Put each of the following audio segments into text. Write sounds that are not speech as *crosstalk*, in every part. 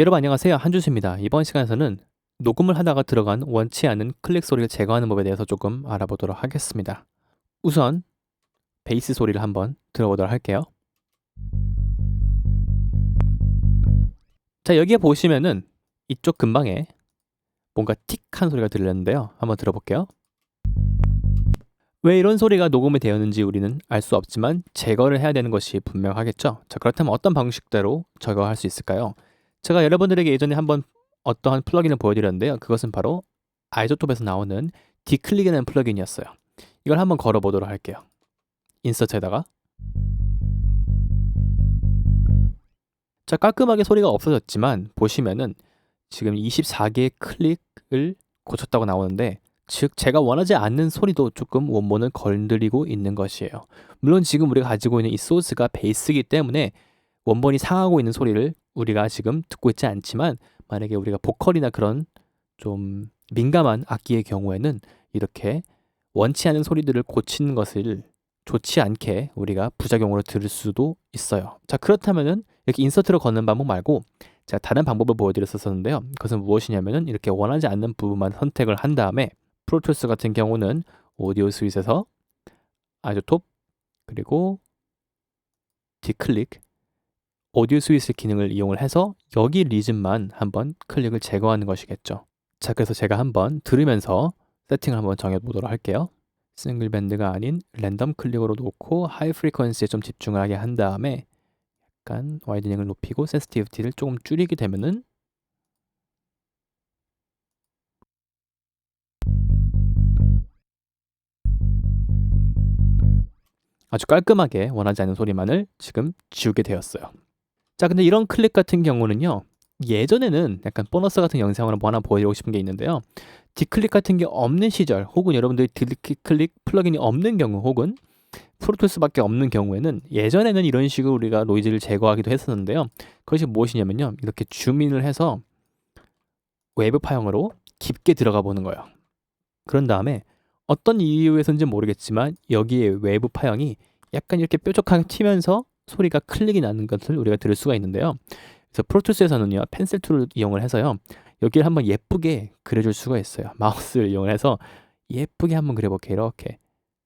여러분 안녕하세요. 한준수입니다. 이번 시간에서는 녹음을 하다가 들어간 원치 않는 클릭 소리를 제거하는 법에 대해서 조금 알아보도록 하겠습니다. 우선 베이스 소리를 한번 들어보도록 할게요. 자 여기에 보시면은 이쪽 근방에 뭔가 틱한 소리가 들렸는데요. 한번 들어볼게요. 왜 이런 소리가 녹음이 되었는지 우리는 알 수 없지만 제거를 해야 되는 것이 분명하겠죠? 자 그렇다면 어떤 방식대로 제거할 수 있을까요 제가 여러분들에게 예전에 한번 어떠한 플러긴을 보여드렸는데요. 그것은 바로 아이조톱에서 나오는 디클릭이라는 플러긴이었어요. 이걸 한번 걸어보도록 할게요. 인서트에다가 자 깔끔하게 소리가 없어졌지만 보시면은 지금 24개의 클릭을 고쳤다고 나오는데 즉 제가 원하지 않는 소리도 조금 원본을 건드리고 있는 것이에요. 물론 지금 우리가 가지고 있는 이 소스가 베이스이기 때문에 원본이 상하고 있는 소리를 우리가 지금 듣고 있지 않지만 만약에 우리가 보컬이나 그런 좀 민감한 악기의 경우에는 이렇게 원치 않은 소리들을 고치는 것을 좋지 않게 우리가 부작용으로 들을 수도 있어요. 자 그렇다면은 이렇게 인서트로 걷는 방법 말고 제가 다른 방법을 보여드렸었는데요. 그것은 무엇이냐면은 이렇게 원하지 않는 부분만 선택을 한 다음에 프로토스 같은 경우는 오디오 스윗에서 아이조톱 그리고 디클릭 오디오 스위스 기능을 이용을 해서 여기 리즘만 한번 클릭을 제거하는 것이겠죠. 자, 그래서 제가 한번 들으면서 세팅을 한번 정해보도록 할게요. 싱글 밴드가 아닌 랜덤 클릭으로 놓고 하이 프리퀀시에 좀 집중하게 한 다음에 약간 와이드닝을 높이고 센스티비티를 조금 줄이게 되면은 아주 깔끔하게 원하지 않는 소리만을 지금 지우게 되었어요. 자, 근데 이런 클릭 같은 경우는요. 예전에는 약간 보너스 같은 영상으로 뭐 하나 보여드리고 싶은 게 있는데요. 디클릭 같은 게 없는 시절 혹은 여러분들이 디클릭 플러긴이 없는 경우 혹은 프로토스밖에 없는 경우에는 예전에는 이런 식으로 우리가 노이즈를 제거하기도 했었는데요. 그것이 무엇이냐면요. 이렇게 줌인을 해서 웨브 파형으로 깊게 들어가 보는 거예요. 그런 다음에 어떤 이유에서인지 모르겠지만 여기에 외부 파형이 약간 이렇게 뾰족하게 튀면서 소리가 클릭이 나는 것을 우리가 들을 수가 있는데요. 그래서 프로토스에서는요 펜슬 툴을 이용을 해서요 여기를 한번 예쁘게 그려줄 수가 있어요. *laughs* 마우스를 이용을 해서 예쁘게 한번 그려볼게 이렇게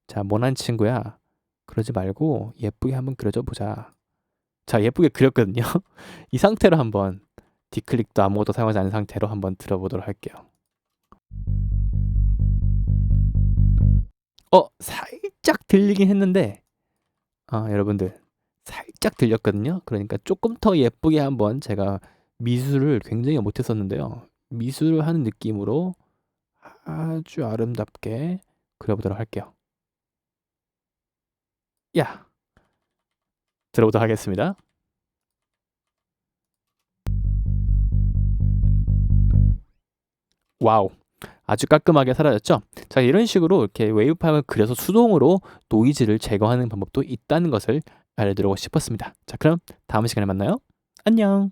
자 모난 친구야 그러지 말고 예쁘게 한번 그려줘 보자. 자 예쁘게 그렸거든요. *laughs* 이 상태로 한번 디클릭도 아무것도 사용하지 않은 상태로 한번 들어보도록 할게요. 어 살짝 들리긴 했는데 아 여러분들 살짝 들렸거든요. 그러니까 조금 더 예쁘게 한번 제가 미술을 굉장히 못했었는데요. 미술을 하는 느낌으로 아주 아름답게 그려보도록 할게요. 야! 들어보도록 하겠습니다. 와우. 아주 깔끔하게 사라졌죠? 자, 이런 식으로 이렇게 웨이브 파일을 그려서 수동으로 노이즈를 제거하는 방법도 있다는 것을 알려드리고 싶었습니다. 자, 그럼 다음 시간에 만나요. 안녕!